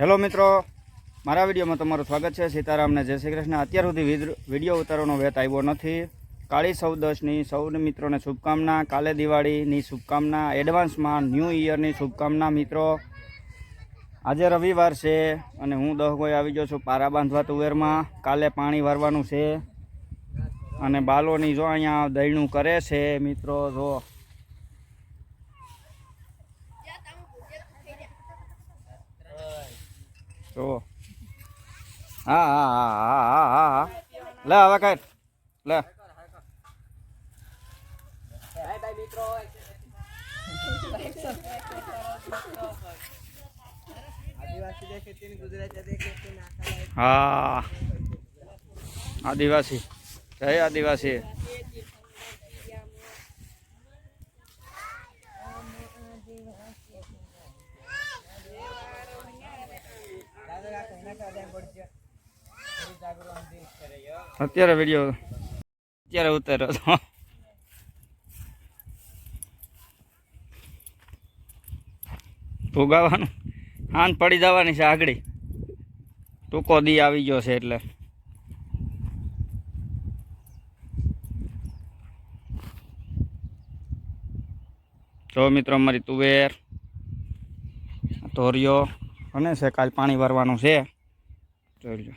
Hello મિત્રો, મારા વિડીયોમાં તમારું સ્વાગત છે. સીતારામને જય શ્રી કૃષ્ણ. અત્યાર સુધી વિડ- વીડિયો ઉતારવાનો વેત આવ્યો નથી. કાળી ચૌદશની સૌને મિત્રોને શુભકામના, કાલે દિવાળીની શુભકામના, એડવાન્સમાં ન્યૂ ઇયરની શુભકામના મિત્રો. આજે રવિવાર છે અને હું દહગોય આવી ગયો છું પારા બાંધવા તુવેરમાં. કાલે પાણી વારવાનું છે અને બાલોની જો અહીંયા દહીણું કરે છે મિત્રો, જો જો હા હા હા હા હા હા હા. લે હવે કઈ. લે. હા. આદિવાસી. જય આદિવાસી. અત્યારે વીડિયો અત્યારે ઉતાર્યો હતો. ભોગાવાનું. હાન પડી જવાની છે આગળ. ટૂંકો દી આવી ગયો છે એટલે. જો મિત્રો અમારી તુવેર ધોરિયો અને છે કાલ પાણી ભરવાનું છે. જોઈ લો